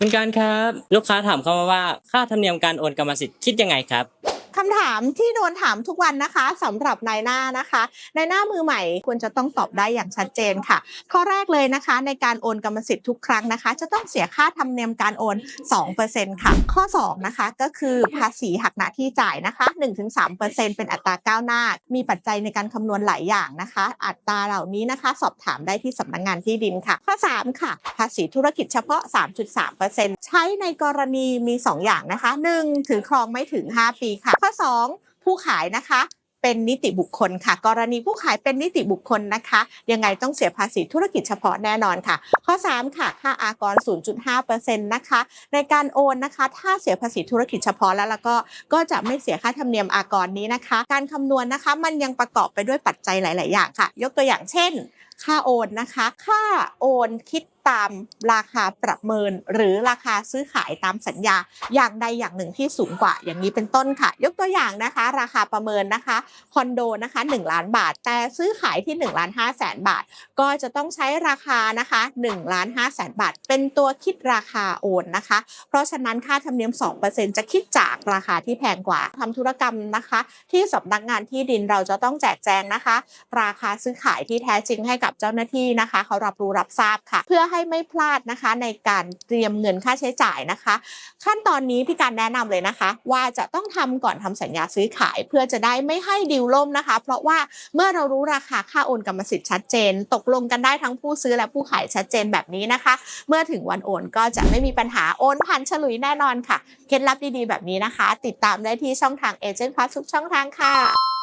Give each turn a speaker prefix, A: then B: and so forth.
A: คุณการครับ ลูกค้าถามเข้ามาว่าค่าธรรมเนียมการโอนกรรมสิทธิ์คิดยังไงครับ
B: คำถามที่โดนถามทุกวันนะคะสำหรับนายหน้านะคะนายหน้ามือใหม่ควรจะต้องตอบได้อย่างชัดเจนค่ะ ข้อแรกเลยนะคะ ในการโอนกรรมสิทธิ์ทุกครั้งนะคะ จะต้องเสียค่าธรรมเนียมการโอน 2%ค่ะ ข้อ 2 นะคะ ก็คือภาษีหักหน้าที่จ่ายนะคะ 1-3%เป็นอัตราก้าวหน้า มีปัจจัยในการคำนวณหลายอย่างนะคะ อัตราเหล่านี้นะคะ สอบถามได้ที่สำนักงานที่ดินค่ะ ข้อ 3 ค่ะ ภาษีธุรกิจเฉพาะ 3.3%ใช้ในกรณีมี 2 อย่างนะคะ 1. ถือครองไม่ถึง 5 ปีค่ะข้อ 2 ผู้ขายนะคะเป็นนิติบุคคลค่ะ กรณีผู้ขายเป็นนิติบุคคลนะคะ ยังไงต้องเสียภาษีธุรกิจเฉพาะแน่นอนค่ะ ข้อ 3 ค่ะ ค่าอากร 0.5%นะคะ ในการโอนนะคะ ถ้าเสียภาษีธุรกิจเฉพาะแล้วแล้วก็ก็จะไม่เสียค่าธรรมเนียมอากรนี้นะคะ การคำนวณนะคะ มันยังประกอบไปด้วยปัจจัยหลาย ๆ อย่างค่ะ ยกตัวอย่างเช่นค่าโอนนะคะ ค่าโอนคิดตามราคาประเมิน หรือราคาซื้อขายตามสัญญาอย่างใดอย่างหนึ่งที่สูงกว่าอย่างนี้เป็นต้นค่ะ ยกตัวอย่างนะคะ ราคาประเมินนะคะคอนโดนะคะ1 ล้านบาท แต่ซื้อขายที่1ล้าน5แสนบาท ก็จะต้องใช้ราคานะคะ1ล้าน5แสนบาท เป็นตัวคิดราคาโอนนะคะ เพราะฉะนั้นค่าธรรมเนียม 2%จะคิดจากราคาที่แพงกว่าทำธุรกรรมนะคะ ที่สำนักงานที่ดินเราจะต้องแจกแจงนะคะ ราคาซื้อขายที่แท้จริงให้กับับเจ้าหน้าที่นะคะ เขารับรู้รับทราบค่ะ เพื่อให้ไม่พลาดนะคะในการเตรียมเงินค่าใช้จ่ายนะคะ ขั้นตอนนี้พี่การแนะนำเลยนะคะ ว่าจะต้องทำก่อนทำสัญญาซื้อขาย เพื่อจะได้ไม่ให้ดิวล่มนะคะ เพราะว่าเมื่อเรารู้ราคาค่าโอนกรรมสิทธิ์ชัดเจน ตกลงกันได้ทั้งผู้ซื้อและผู้ขายชัดเจนแบบนี้นะคะ เมื่อถึงวันโอนก็จะไม่มีปัญหาโอนผ่านฉลุยแน่นอนค่ะ เคล็ดลับดีๆแบบนี้นะคะ ติดตามได้ที่ช่องทางเอเจนต์พาทุกช่องทางค่ะ